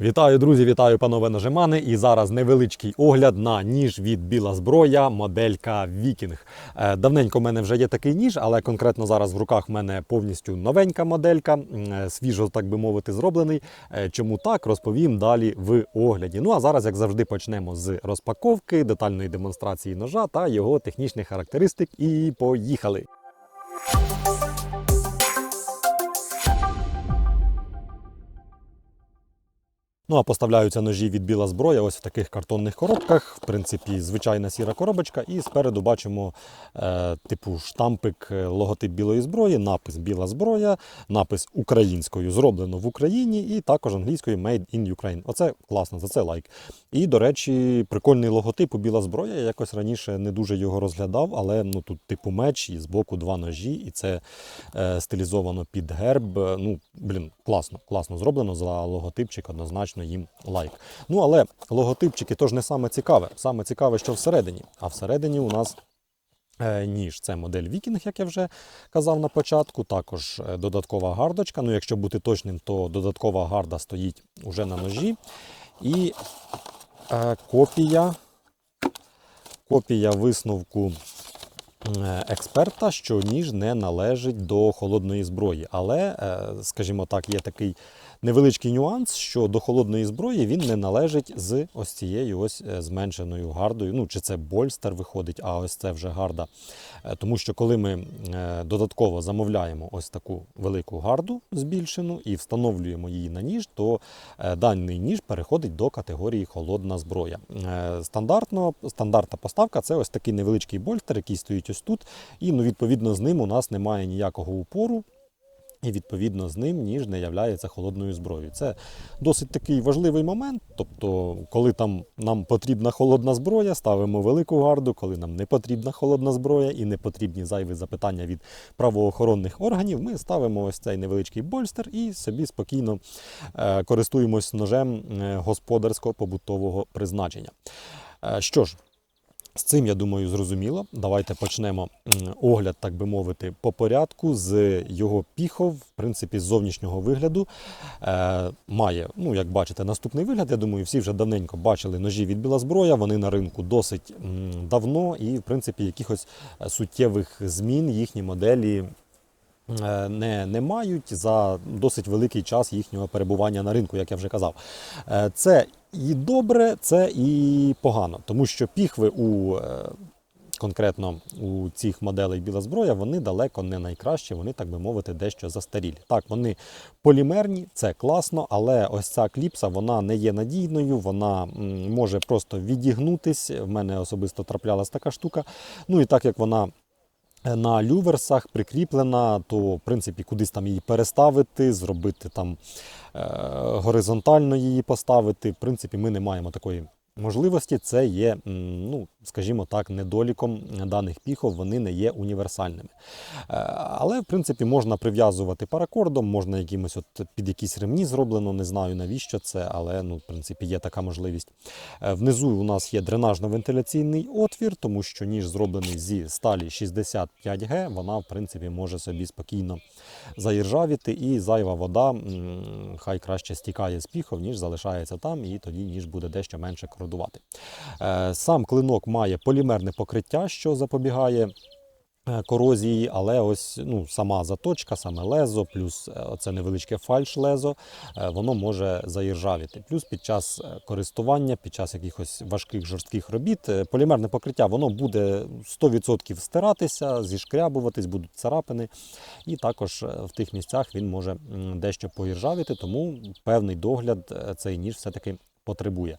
Вітаю, друзі, вітаю, панове нажимани. І зараз невеличкий огляд на ніж від Біла зброя, моделька Вікінг. Е, Давненько в мене вже є такий ніж, але конкретно зараз в руках в мене повністю новенька моделька, е, свіжо, так би мовити, зроблений. Е, Чому так, розповім далі в огляді. Ну а зараз, як завжди, почнемо з розпаковки, детальної демонстрації ножа та його технічних характеристик. І поїхали! Ну а поставляються ножі від біла зброя ось в таких картонних коробках. В принципі, звичайна сіра коробочка. І спереду бачимо е, типу штампик, е, логотип білої зброї, напис Біла зброя, напис українською зроблено в Україні, і також англійською Made in Ukraine. Оце класно, за це лайк. І, до речі, прикольний логотип у біла зброя. Я якось раніше не дуже його розглядав, але ну тут типу меч і збоку два ножі, і це е, стилізовано під герб. Ну, блін, класно, класно зроблено за логотипчик, однозначно їм лайк. Ну, але логотипчики то ж не саме цікаве. Саме цікаве, що всередині. А всередині у нас е, ніж. Це модель Вікінг, як я вже казав на початку. Також е, додаткова гардочка. Ну, якщо бути точним, то додаткова гарда стоїть уже на ножі. І е, копія, копія висновку експерта, що ніж не належить до холодної зброї. Але, е, скажімо так, є такий невеличкий нюанс, що до холодної зброї він не належить з ось цією ось е, зменшеною гардою. Ну, чи це больстер виходить, а ось це вже гарда. Е, Тому що коли ми е, додатково замовляємо ось таку велику гарду збільшену і встановлюємо її на ніж, то даний ніж переходить до категорії холодна зброя. Стандартно, стандартна поставка це ось такий невеличкий больстер, який стоїть ось тут. І ну, відповідно з ним у нас немає ніякого упору. І відповідно з ним ніж не являється холодною зброєю. Це досить такий важливий момент. Тобто, коли там нам потрібна холодна зброя, ставимо велику гарду, коли нам не потрібна холодна зброя і не потрібні зайві запитання від правоохоронних органів, ми ставимо ось цей невеличкий больстер і собі спокійно е, користуємось ножем е, господарсько-побутового призначення. Е, що ж, з цим, я думаю, зрозуміло. Давайте почнемо огляд, так би мовити, по порядку з його піхов, в принципі, з зовнішнього вигляду. Е, має, ну, як бачите, наступний вигляд. Я думаю, всі вже давненько бачили ножі від біла зброя. Вони на ринку досить давно і, в принципі, якихось е, суттєвих змін їхні моделі. е, Не, не мають за досить великий час їхнього перебування на ринку, як я вже казав. Е, Це і добре, це і погано, тому що піхви у е, конкретно у цих моделей біла зброя вони далеко не найкращі, вони, так би мовити, дещо застарілі. Так, вони полімерні, це класно, але ось ця кліпса вона не є надійною, вона може просто відігнутись. В мене особисто траплялась така штука. Ну і так як вона на люверсах прикріплена, то в принципі кудись там її переставити, зробити там е, горизонтально її поставити. В принципі, ми не маємо такої можливості. Це є, ну скажімо так, недоліком даних піхов, вони не є універсальними. Е, Але в принципі можна прив'язувати паракордом, можна якимось от під якісь ремні зроблено. Не знаю навіщо це, але ну, в принципі є така можливість. Е, Внизу у нас є дренажно-вентиляційний отвір, тому що ніж зроблений зі сталі 65Г, вона в принципі може собі спокійно заіржавіти, і зайва вода хай краще стікає з піхов, ніж залишається там, і тоді ніж буде дещо менше кородувати. Е, Сам клинок має полімерне покриття, що запобігає. е, Корозії, але ось ну, сама заточка, саме лезо, плюс е, оце невеличке фальш-лезо, воно може заіржавіти. Плюс під час користування, під час якихось важких жорстких робіт, полімерне покриття воно буде 100% стиратися, зішкрябуватись, будуть царапини. І також в тих місцях він може дещо поіржавіти, тому певний догляд цей ніж все-таки потребує.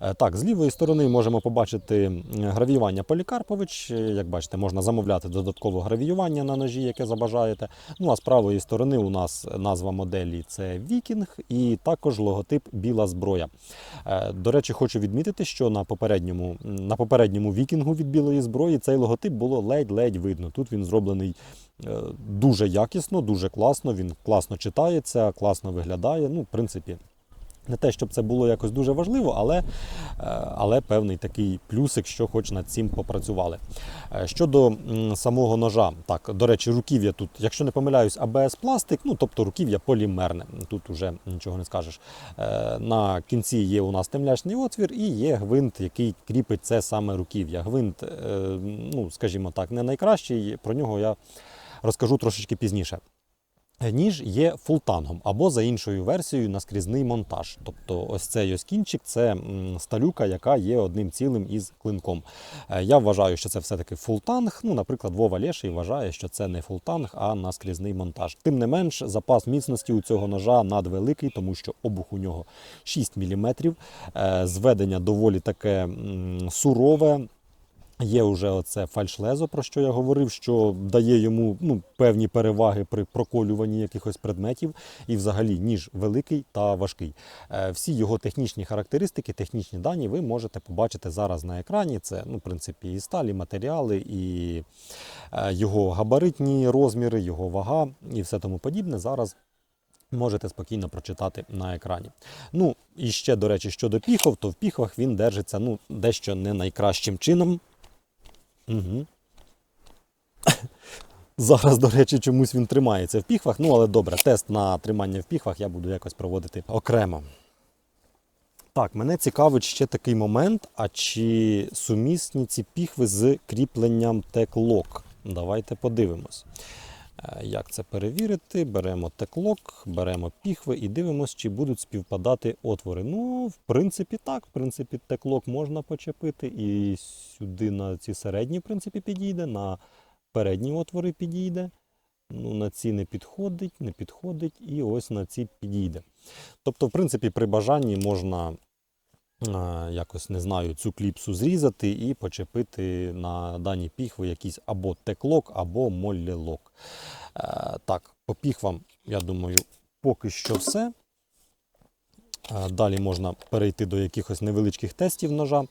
Е, Так, з лівої сторони можемо побачити гравіювання Полікарпович. Е, Як бачите, можна замовляти додаткове гравіювання на ножі, яке забажаєте. Ну а з правої сторони у нас назва моделі це Вікінг і також логотип Біла зброя. Е, До речі, хочу відмітити, що на попередньому, на попередньому вікінгу від білої зброї цей логотип було ледь-ледь видно. Тут він зроблений дуже якісно, дуже класно. Він класно читається, класно виглядає. Ну, в принципі, Не те, щоб це було якось дуже важливо, але, е, але певний такий плюсик, що хоч над цим попрацювали. Е, Щодо самого ножа, так, до речі, руків'я тут, якщо не помиляюсь, АБС пластик, ну тобто руків'я полімерне. Тут уже нічого не скажеш. Е, На кінці є у нас темлячний отвір і є гвинт, який кріпить це саме руків'я. Гвинт, ну скажімо так, не найкращий. Про нього я розкажу трошечки пізніше. Ніж є фултангом або за іншою версією наскрізний монтаж. Тобто ось цей ось кінчик це сталюка, яка є одним цілим із клинком. Е, Я вважаю, що це все-таки фултанг. Ну, наприклад, Вова Леший вважає, що це не фултанг, а наскрізний монтаж. Тим не менш, запас міцності у цього ножа надвеликий, тому що обух у нього 6 мм. Зведення доволі таке сурове. Є вже оце фальшлезо, про що я говорив, що дає йому ну, певні переваги при проколюванні якихось предметів, і взагалі ніж великий та важкий. Е, Всі його технічні характеристики, технічні дані ви можете побачити зараз на екрані. Це, ну, в принципі, і сталі, матеріали, і е, його габаритні розміри, його вага і все тому подібне. Зараз можете спокійно прочитати на екрані. Ну і ще, до речі, щодо піхов, то в піхвах він держиться ну, дещо не найкращим чином. Угу. Зараз, до речі, чомусь він тримається в піхвах. Ну, але добре, тест на тримання в піхвах я буду якось проводити окремо. Так, мене цікавить ще такий момент: а чи сумісні ці піхви з кріпленням теклок? Давайте подивимось. Е, Як це перевірити? Беремо теклок, беремо піхви і дивимося, чи будуть співпадати отвори. Ну, в принципі, так. В принципі, теклок можна почепити, і сюди на ці середні, в принципі, підійде, на передні отвори підійде. Ну, на ці не підходить, не підходить, і ось на ці підійде. Тобто, в принципі, при бажанні можна якось не знаю, цю кліпсу зрізати і почепити на дані піхви якийсь або теклок, або моллілок. Е, Так, по піхвам, я думаю, поки що все. Е, Далі можна перейти до якихось невеличких тестів ножа.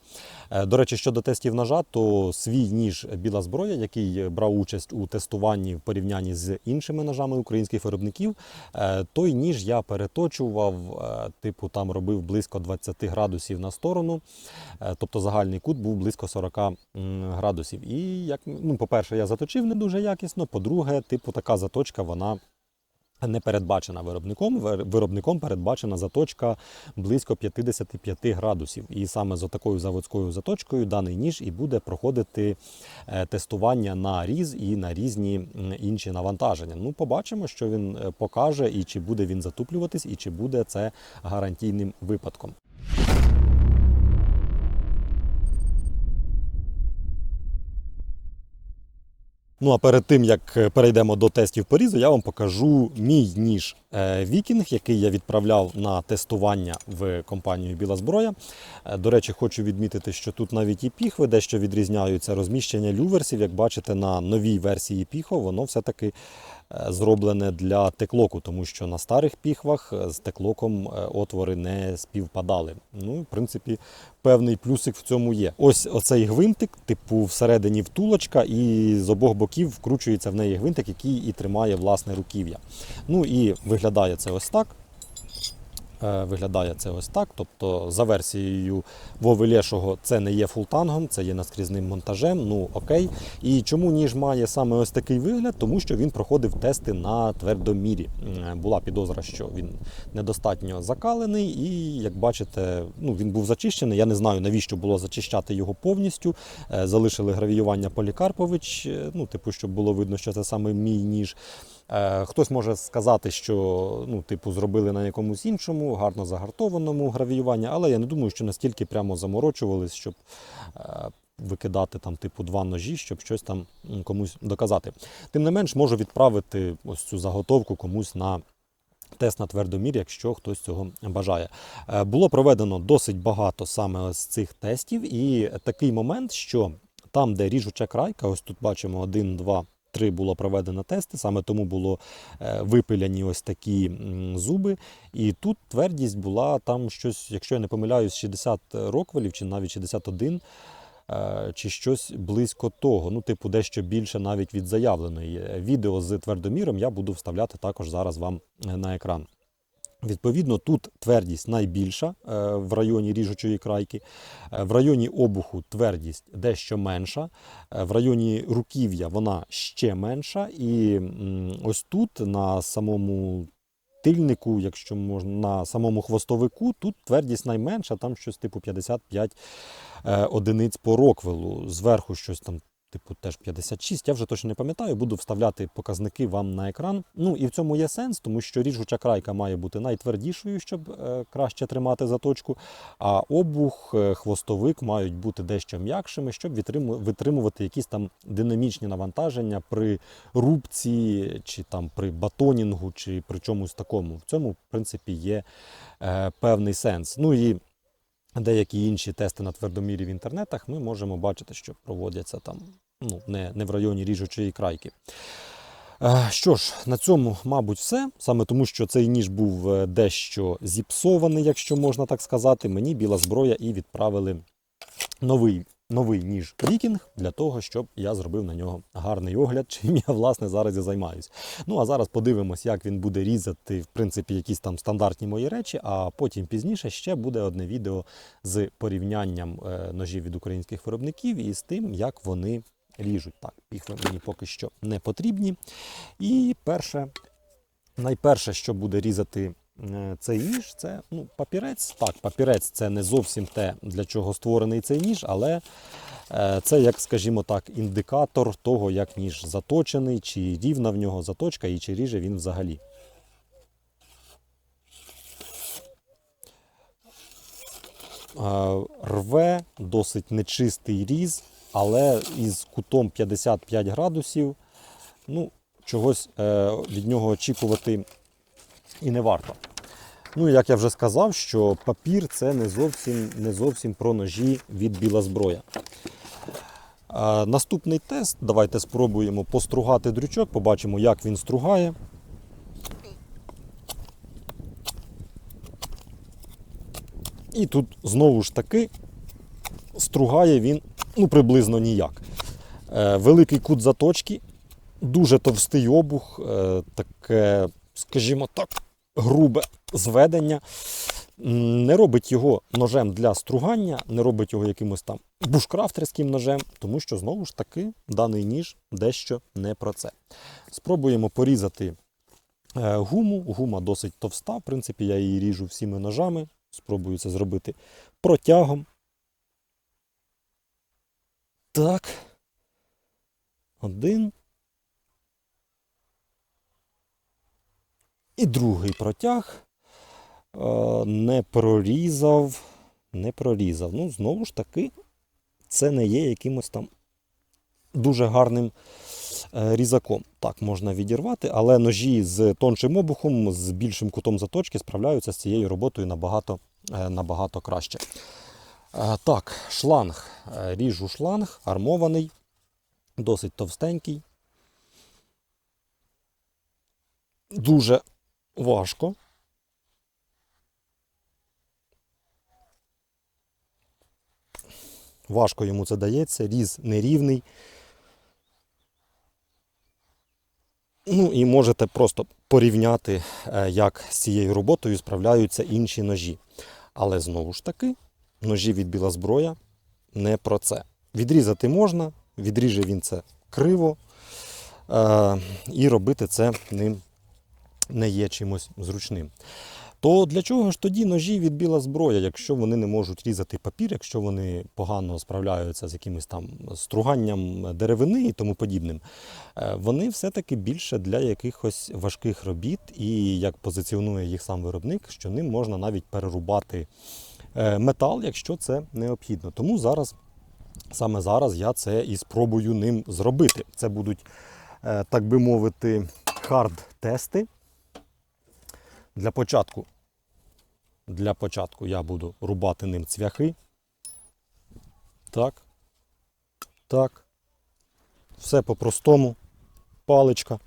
Е, До речі, щодо тестів ножа, то свій ніж біла зброя, який брав участь у тестуванні в порівнянні з іншими ножами українських виробників, е, той ніж я переточував, типу там робив близько 20 градусів на сторону. Тобто загальний кут був близько 40 градусів. І як ну, по-перше, я заточив не дуже якісно. По-друге, типу, така заточка вона. Не передбачена виробником. Виробником передбачена заточка близько 55 градусів. І саме з такою заводською заточкою даний ніж і буде проходити е, тестування на різ і на різні інші навантаження. Ну, побачимо, що він е, покаже, і чи буде він затуплюватись, і чи буде це гарантійним випадком. Ну а перед тим як е, перейдемо до тестів порізу, я вам покажу мій ніж е, Вікінг, який я відправляв на тестування в компанію Біла зброя. Е, До речі, хочу відмітити, що тут навіть і піхви дещо відрізняються. Розміщення люверсів, як бачите, на новій версії піхов, воно все-таки е, зроблене для теклоку, тому що на старих піхвах е, з теклоком е, отвори не співпадали. Ну, в принципі, певний плюсик в цьому є. Ось оцей гвинтик, типу всередині втулочка, і з обох боків вкручується в неї гвинтик, який і тримає власне руків'я. Ну і виглядає це ось так. Е, Виглядає це ось так. Тобто, за версією Вови Лешого, це не є фултангом, це є наскрізним монтажем. Ну окей. І чому ніж має саме ось такий вигляд? Тому що він проходив тести на твердомірі. Е, Була підозра, що він недостатньо закалений, і як бачите, ну він був зачищений. Я не знаю, навіщо було зачищати його повністю. Е, Залишили гравіювання Полікарпович, ну, типу, щоб було видно, що це саме мій ніж. Е, Хтось може сказати, що ну, типу, зробили на якомусь іншому, гарно загартованому гравіювання, але я не думаю, що настільки прямо заморочувались, щоб е, викидати там, типу, два ножі, щоб щось там комусь доказати. Тим не менш, можу відправити ось цю заготовку комусь на. Тест на твердомір, якщо хтось цього бажає. Е, Було проведено досить багато саме з цих тестів, і такий момент, що там, де ріжуча крайка, ось тут бачимо 1, 2, 3 було проведено тести, саме тому було е, випиляні ось такі зуби. І тут твердість була там щось, якщо я не помиляюсь, 60 роквелів чи навіть 61. е, Чи щось близько того, ну, типу, дещо більше навіть від заявленої. Е, Відео з твердоміром я буду вставляти також зараз вам на екран. Відповідно, тут твердість найбільша е, в районі ріжучої крайки. Е, В районі обуху твердість дещо менша. Е, В районі руків'я вона ще менша. І ось тут на самому тильнику, якщо можна, на самому хвостовику, тут твердість найменша, там щось типу 55 е, одиниць по роквелу. Зверху щось там. Типу, теж 56, я вже точно не пам'ятаю, буду вставляти показники вам на екран. Ну і в цьому є сенс, тому що ріжуча крайка має бути найтвердішою, щоб е, краще тримати заточку. А обух, е, хвостовик мають бути дещо м'якшими, щоб витриму- витримувати якісь там динамічні навантаження при рубці, чи там при батонінгу, чи при чомусь такому. В цьому, в принципі, є е, певний сенс. Ну і деякі інші тести на твердомірі в інтернетах ми можемо бачити, що проводяться там ну, не, не в районі ріжучої крайки. Е, Що ж, на цьому, мабуть, все. Саме тому, що цей ніж був е, дещо зіпсований, якщо можна так сказати. Мені біла зброя і відправили новий, новий ніж Вікінг для того, щоб я зробив на нього гарний огляд, чим я власне зараз і займаюсь. Ну а зараз подивимось, як він буде різати, в принципі, якісь там стандартні мої речі. А потім пізніше ще буде одне відео з порівнянням е, ножів від українських виробників і з тим, як вони ріжуть. Так, їх мені поки що не потрібні. І перше, найперше, що буде різати е, цей ніж, це ну, папірець. Так, папірець це не зовсім те, для чого створений цей ніж, але е, це, як скажімо так, індикатор того, як ніж заточений, чи рівна в нього заточка і чи ріже він взагалі. Е, Рве досить нечистий різ, але із кутом 55 градусів, ну, чогось е, від нього очікувати і не варто. Ну, як я вже сказав, що папір це не зовсім, не зовсім про ножі від біла зброя. Е, наступний тест. Давайте спробуємо постругати дрючок, побачимо, як він стругає. І тут знову ж таки стругає він ну, приблизно ніяк. Е, великий кут заточки, дуже товстий обух, е, таке, скажімо так, грубе зведення. Не робить його ножем для стругання, не робить його якимось там бушкрафтерським ножем, тому що знову ж таки даний ніж дещо не про це. Спробуємо порізати е, гуму. Гума досить товста. В принципі, я її ріжу всіми ножами. Спробую це зробити протягом. Так. Один. І другий протяг. Е, Не прорізав. Не прорізав. Ну, знову ж таки, це не є якимось там дуже гарним е, різаком. Так, можна відірвати, але ножі з тоншим обухом, з більшим кутом заточки справляються з цією роботою набагато, е, набагато краще. Так, шланг. Е, Ріжу шланг, армований, досить товстенький. Дуже важко. Важко йому це дається, різ нерівний. Ну і можете просто порівняти, е, як з цією роботою справляються інші ножі. Але знову ж таки, ножі від біла зброя не про це. Відрізати можна, відріже він це криво, е, і робити це ним не є чимось зручним. То для чого ж тоді ножі від біла зброя, якщо вони не можуть різати папір, якщо вони погано справляються з якимось там струганням деревини і тому подібним, Е, вони все-таки більше для якихось важких робіт, і як позиціонує їх сам виробник, що ним можна навіть перерубати метал, якщо це необхідно. Тому зараз, саме зараз я це і спробую ним зробити. Це будуть, е, так би мовити, хард-тести. Для початку, для початку я буду рубати ним цвяхи. Так. Так. Все по-простому. Паличка.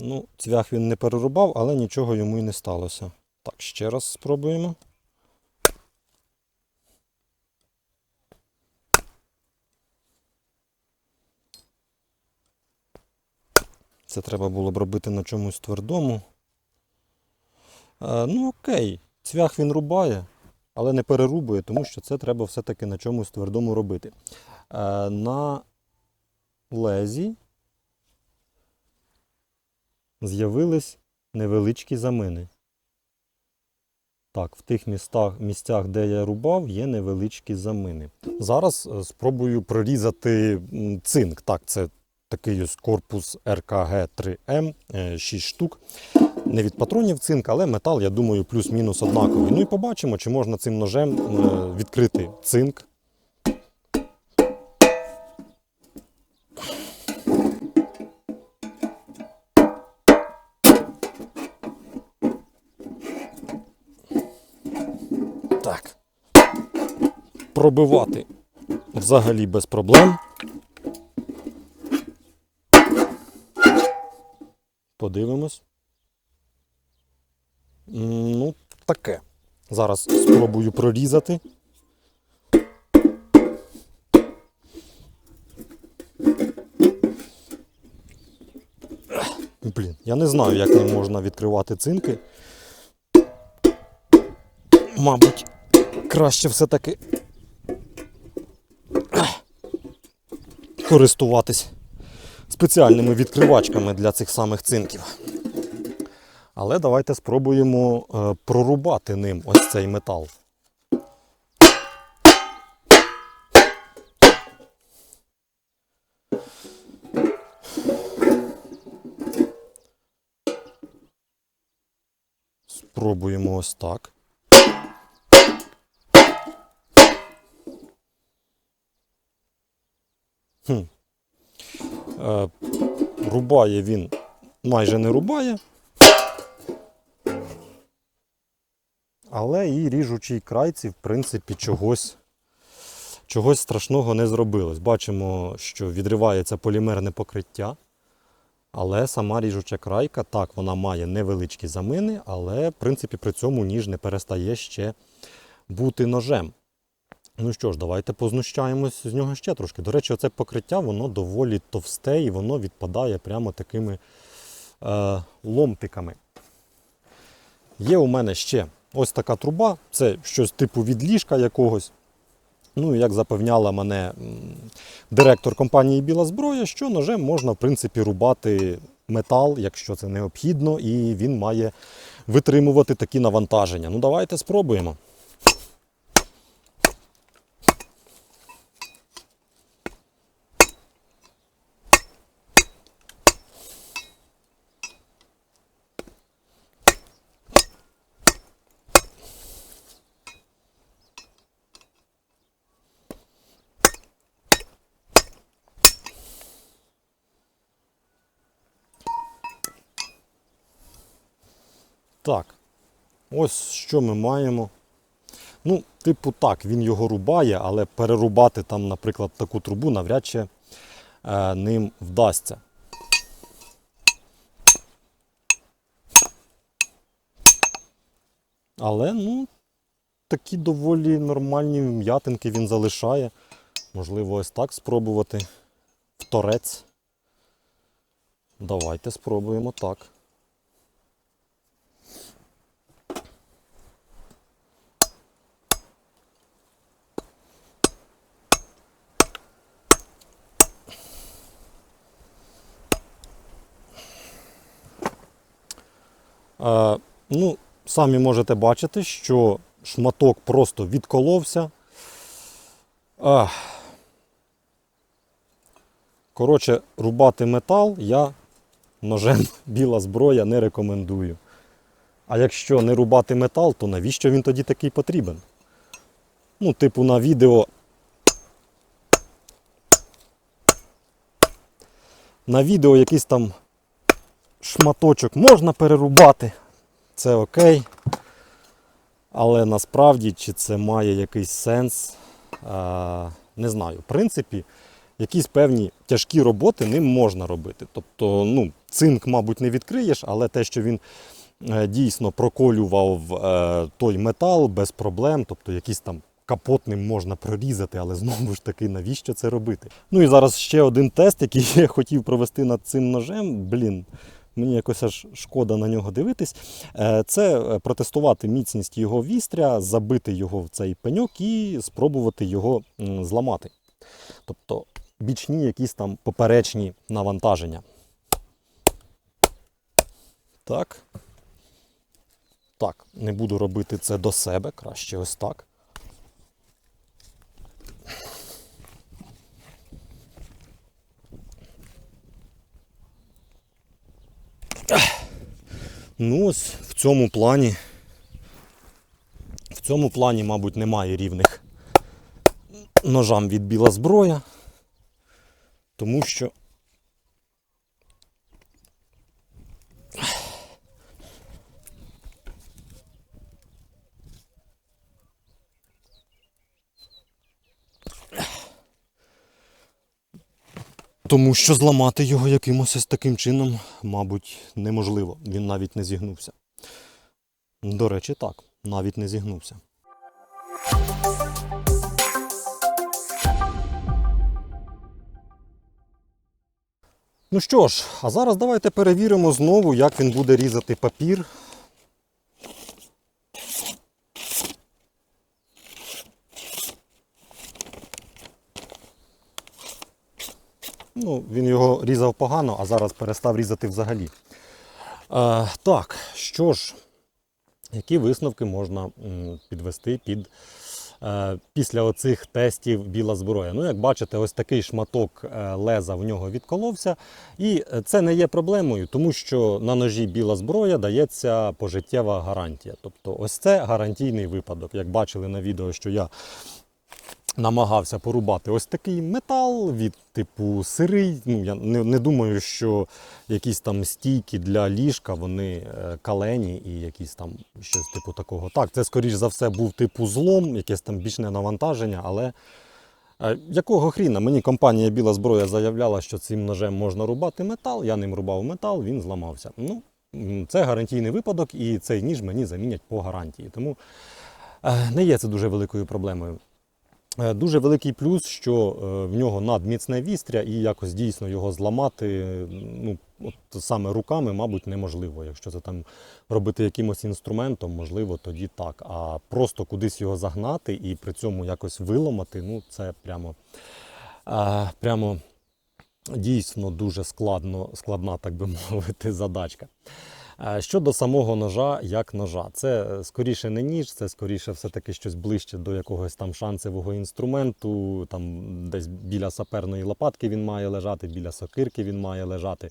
Ну, цвях він не перерубав, але нічого йому і не сталося. Так, ще раз спробуємо. Це треба було б робити на чомусь твердому. Е, ну, окей, цвях він рубає, але не перерубує, тому що це треба все-таки на чомусь твердому робити. Е, на лезі з'явились невеличкі замини. Так, в тих містах, місцях, де я рубав, є невеличкі замини. Зараз е, спробую прорізати цинк. Так, це такий ось корпус РКГ-3М, 6 штук. Не від патронів цинк, але метал, я думаю, плюс-мінус однаковий. Ну і побачимо, чи можна цим ножем е, відкрити цинк. Пробивати взагалі без проблем. Подивимось. Ну, таке. Зараз спробую прорізати. Блін, я не знаю, як ним можна відкривати цинки. Мабуть, краще все-таки користуватись спеціальними відкривачками для цих самих цинків. Але давайте спробуємо е, прорубати ним ось цей метал. Спробуємо ось так. Рубає він майже не рубає. Але і ріжучий крайці, в принципі, чогось, чогось страшного не зробилось. Бачимо, що відривається полімерне покриття. Але сама ріжуча крайка, так, вона має невеличкі замини, але в принципі при цьому ніж не перестає ще бути ножем. Ну що ж, давайте познущаємось з нього ще трошки. До речі, оце покриття воно доволі товсте і воно відпадає прямо такими е, ломтиками. Є у мене ще ось така труба, це щось типу від ліжка якогось. Ну, як запевняла мене директор компанії Біла зброя, що ножем можна в принципі рубати метал, якщо це необхідно, і він має витримувати такі навантаження. Ну, давайте спробуємо. Так, ось що ми маємо. Ну, типу так, він його рубає, але перерубати там, наприклад, таку трубу навряд чи е, ним вдасться. Але, ну, такі доволі нормальні м'ятинки він залишає. Можливо, ось так спробувати. Торець. Давайте спробуємо так. Ну, самі можете бачити, що шматок просто відколовся. Ах. Коротше, рубати метал я ножем біла зброя не рекомендую. А якщо не рубати метал, то навіщо він тоді такий потрібен? Ну, типу, на відео. На відео якийсь там шматочок можна перерубати, це окей. Але насправді, чи це має якийсь сенс, не знаю. В принципі, якісь певні тяжкі роботи ним можна робити. Тобто, ну, цинк, мабуть, не відкриєш, але те, що він е, дійсно проколював е, той метал без проблем, тобто якісь там капотним можна прорізати, але знову ж таки, навіщо це робити? Ну і зараз ще один тест, який я хотів провести над цим ножем. Блін. Мені якось аж шкода на нього дивитись. Е, Це е, протестувати міцність його вістря, забити його в цей пеньок і спробувати його зламати. Тобто бічні якісь там поперечні навантаження. Так. Так, не буду робити це до себе, краще ось так. Ну, ось в цьому плані. В цьому плані, мабуть, немає рівних ножам від біла зброя. Тому що. Тому що зламати його якимось таким чином, мабуть, неможливо. Він навіть не зігнувся. До речі, так, навіть не зігнувся. Ну що ж, а зараз давайте перевіримо знову, як він буде різати папір. Ну, він його різав погано, а зараз перестав різати взагалі. Е, так, що ж, які висновки можна підвести під е, після оцих тестів біла зброя? Ну, як бачите, ось такий шматок е, леза в нього відколовся. І це не є проблемою, тому що на ножі біла зброя дається пожиттєва гарантія. Тобто, ось це гарантійний випадок. Як бачили на відео, що я намагався порубати ось такий метал від типу сирий. Ну, я не, не думаю, що якісь там стійки для ліжка, вони е, калені і якісь там щось типу такого. Так, це скоріш за все був типу злом, якесь там бічне навантаження, але. е, Якого хріна? Мені компанія Біла зброя заявляла, що цим ножем можна рубати метал. Я ним рубав метал, він зламався. Ну, це гарантійний випадок, і цей ніж мені замінять по гарантії. Тому е, не є це дуже великою проблемою. Е, Дуже великий плюс, що е, в нього надміцне вістря, і якось дійсно його зламати ну, от саме руками, мабуть, неможливо. Якщо це там робити якимось інструментом, можливо, тоді так. А просто кудись його загнати і при цьому якось виламати, ну це прямо, е, прямо дійсно дуже складно, складна, так би мовити, задачка. Е, Щодо самого ножа, як ножа, це е, скоріше не ніж, це скоріше все-таки щось ближче до якогось там шанцевого інструменту. Там десь біля саперної лопатки він має лежати, біля сокирки він має лежати,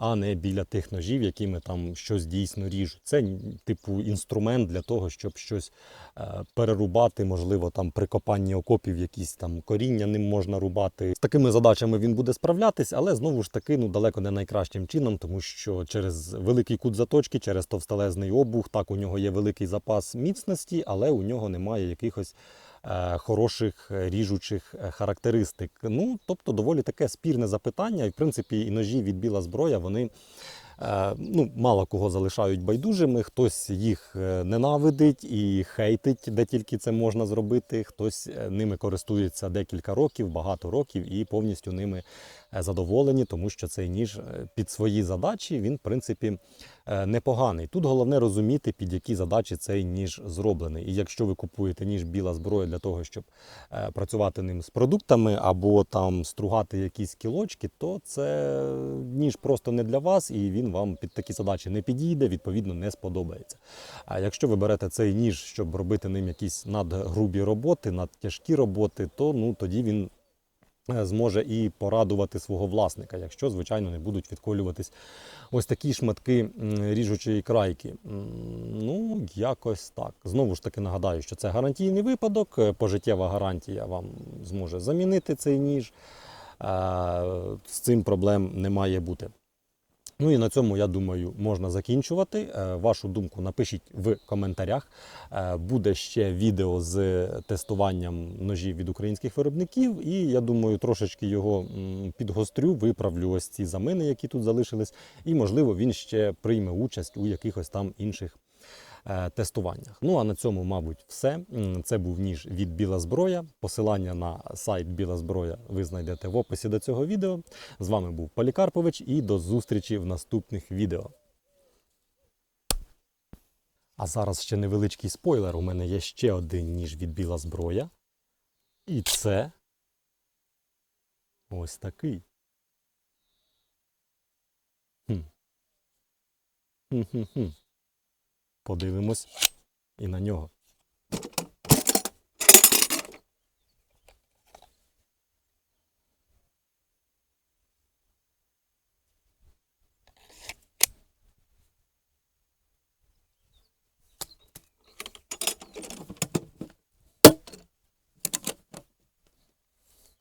а не біля тих ножів, якими там щось дійсно ріжуть. Це типу інструмент для того, щоб щось е, перерубати, можливо, там при копанні окопів якісь там коріння ним можна рубати. З такими задачами він буде справлятись, але знову ж таки ну далеко не найкращим чином, тому що через великий кут заточки, через товстелезний обух, так у нього є великий запас міцності, але у нього немає якихось. Е, Хороших е, ріжучих е, характеристик. Ну, тобто, доволі таке спірне запитання. І в принципі, і ножі від біла зброя, вони ну, мало кого залишають байдужими. Хтось їх ненавидить і хейтить, де тільки це можна зробити. Хтось ними користується декілька років, багато років, і повністю ними задоволені, тому що цей ніж е, під свої задачі він, в принципі, е, непоганий. Тут головне розуміти, під які задачі цей ніж зроблений. І якщо ви купуєте ніж біла зброя для того, щоб е, працювати ним з продуктами або там стругати якісь кілочки, то це ніж просто не для вас, і він вам під такі задачі не підійде, відповідно, не сподобається. А якщо ви берете цей ніж, щоб робити ним якісь надгрубі роботи, надтяжкі роботи, то ну тоді він е, зможе і порадувати свого власника, якщо, звичайно, не будуть відколюватись ось такі шматки ріжучої крайки. Ну, якось так. Знову ж таки нагадаю, що це гарантійний випадок, е, пожиттєва гарантія вам зможе замінити цей ніж. Е, З цим проблем не має бути. Ну і на цьому, я думаю, можна закінчувати. Е, Вашу думку напишіть в коментарях. Е, Буде ще відео з тестуванням ножів від українських виробників, і я думаю, трошечки його підгострю, виправлю ось ці замини, які тут залишились, і можливо він ще прийме участь у якихось там інших тестуваннях. Ну а на цьому, мабуть, все. Це був ніж від Біла Зброя. Посилання на сайт Біла Зброя ви знайдете в описі до цього відео. З вами був Полікарпович і до зустрічі в наступних відео. А зараз ще невеличкий спойлер. У мене є ще один ніж від Біла Зброя. І це ось такий. Хм. Хм-хм-хм. Подивимось і на нього.